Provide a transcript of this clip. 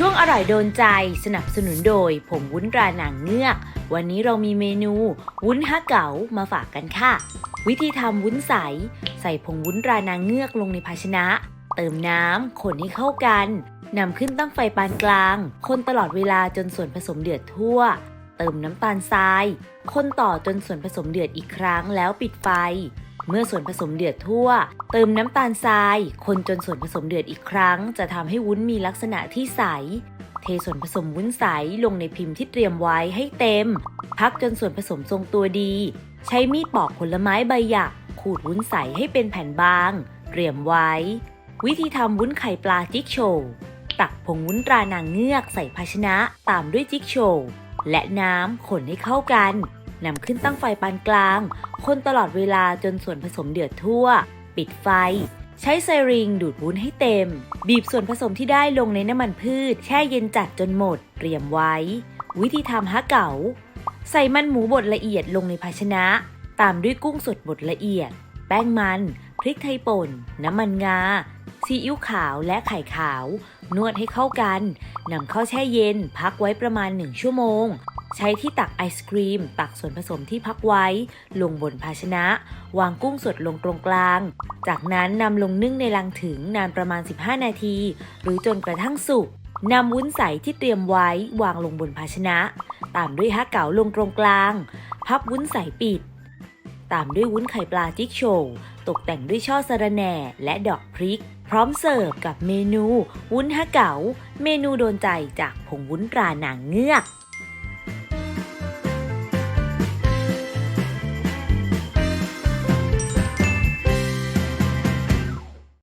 ช่วงอร่อยโดนใจสนับสนุนโดย ผงวุ้นราหนังเงือก วันนี้เรามีเมนูวุ้นฮะเก๋ามาฝากกันค่ะ วิธีทำวุ้นใส ใส่ผงวุ้นราหนางเงือกลงในภาชนะ เติมน้ำคนให้เข้ากันนำขึ้นตั้งไฟปานกลาง คนตลอดเวลาจนส่วนผสมเดือดทั่ว เติมน้ำตาลทราย คนต่อจนส่วนผสมเดือดอีกครั้งแล้วปิดไฟ เมื่อส่วนผสมเดือดทั่ว เติมน้ำตาลทราย คนจนส่วนผสมเดือดอีกครั้ง จะทำให้วุ้นมีลักษณะที่ใส เทส่วนผสมวุ้นใสลงในพิมพ์ที่เตรียมไว้ให้เต็ม พักจนส่วนผสมทรงตัวดี ใช้มีดปอกผลไม้ใบหยักขูดวุ้นใสให้เป็นแผ่นบาง เตรียมไว้ วิธีทำวุ้นไข่ปลาจิ๊กโชว์ตักผงวุ้นตรานางเงือกใส่ภาชนะตามด้วยจิ๊กโชว์และน้ำคนให้เข้ากัน นำขึ้นตั้งไฟปานกลาง คนตลอดเวลาจนส่วนผสมเดือดทั่ว ปิดไฟ ใช้ไซริงดูดวุ้นให้เต็ม บีบส่วนผสมที่ได้ลงในน้ำมันพืช แช่เย็นจัดจนหมด เตรียมไว้ วิธีทำฮะเก๋า ใส่มันหมูบดละเอียดลงในภาชนะ ตามด้วยกุ้งสดบดละเอียด แป้งมัน พริกไทยป่น น้ำมันงาซีอิ๊วขาวและไข่ขาว นวดให้เข้ากัน นำเข้าแช่เย็น พักไว้ประมาณ 1 ชั่วโมง ใช้ที่ตักไอศครีม ตักส่วนผสมที่พักไว้ ลงบนภาชนะ วางกุ้งสดลงตรงกลาง จากนั้นนำลงนึ่งในลังถึงนานประมาณ 15 นาที หรือจนกระทั่งสุกนำวุ้นใสที่เตรียมไว้วางลงบนภาชนะ ตามด้วยฮะเก๋าลงตรงกลาง พับวุ้นใสปิด ตามด้วยวุ้นไข่ปลาจิ๊กโชว์ตกแต่งด้วยช่อสะระแหน่และดอกพริก พร้อมเสิร์ฟกับเมนู วุ้นฮะเก๋าเมนูโดนใจจากผงวุ้นตราหนางเงือก